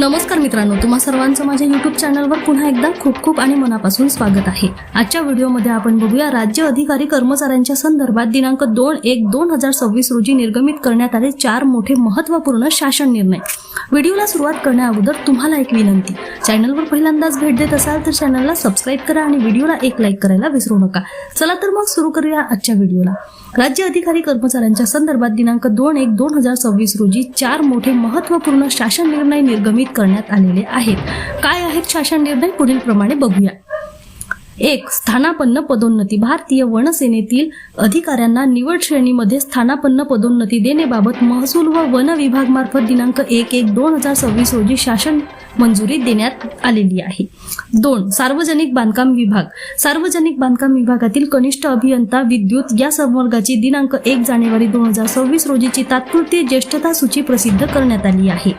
नमस्कार मित्रांनो तुम्हा सर्वांचं माझ्या युट्यूब चॅनलवर पुन्हा एकदा खूप खूप आणि मनापासून स्वागत आहे. आजच्या व्हिडिओमध्ये आपण बघूया राज्य अधिकारी कर्मचाऱ्यांच्या संदर्भात दिनांक दोन एक दोन हजार सव्वीस रोजी निर्गमित करण्यात आले चार मोठे महत्त्वपूर्ण शासन निर्णय. व्हिडिओला सुरुवात करण्याअगोदर तुम्हाला एक विनंती. चॅनलवर पहिल्यांदाच भेट देत असाल तर चॅनलला सबस्क्राईब करा आणि व्हिडिओला एक लाईक करायला विसरू नका. चला तर मग सुरू करूया आजच्या व्हिडिओला राज्य अधिकारी कर्मचाऱ्यांच्या संदर्भात दिनांक दोन एक दोन हजार सव्वीस रोजी चार मोठे महत्त्वपूर्ण शासन निर्णय निर्गमित करण्यात आलेले आहेत. काय आहेत शासन निर्णय पुढील प्रमाणे बघूया. एक स्थानापन्न पदोन्नती. भारतीय वनसेनेतील अधिकाऱ्यांना निवड श्रेणीमध्ये स्थानापन्न पदोन्नती देण्याबाबत महसूल व वन विभाग मार्फत दिनांक एक एक दोन हजार सव्वीस रोजी शासन मंजुरी देण्यात आलेली आहे. दोन सार्वजनिक बांधकाम विभाग. सार्वजनिक बांधकाम विभागातील कनिष्ठ अभियंता विद्युत या संवर्गाची दिनांक एक जानेवारी दोन हजार सव्वीस रोजीची तात्पुरती ज्येष्ठता सूची प्रसिद्ध करण्यात आली आहे.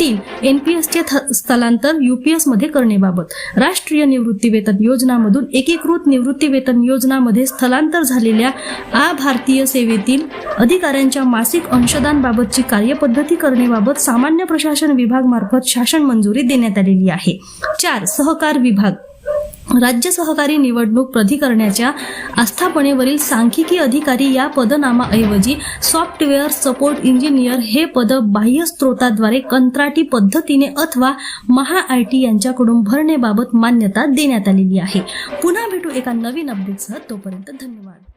तीन एनपीएसचे थ- स्थलांतर युपीएसमध्ये करण्याबाबत राष्ट्रीय निवृत्ती वेतन योजनामधून एकीकृत निवृत्ती वेतन योजनामध्ये स्थलांतर झालेल्या आ भारतीय सेवेतील अधिकाऱ्यांच्या मासिक अंशदानबाबतची कार्यपद्धती करण्याबाबत सामान्य प्रशासन विभाग मार्फत शासन मंजुरी देण्यात आलेली आहे. चार सहकार विभाग. राज्य सहकारी निवडणूक प्राधिकरणाच्या आस्थापनेवरील सांख्यिकी अधिकारी या पदनामाऐवजी सॉफ्टवेअर सपोर्ट इंजिनियर हे पद बाह्य स्त्रोताद्वारे कंत्राटी पद्धतीने अथवा महा आय टी यांच्याकडून भरण्याबाबत मान्यता देण्यात आलेली आहे. पुन्हा भेटू एका नवीन अपडेटसह तोपर्यंत धन्यवाद.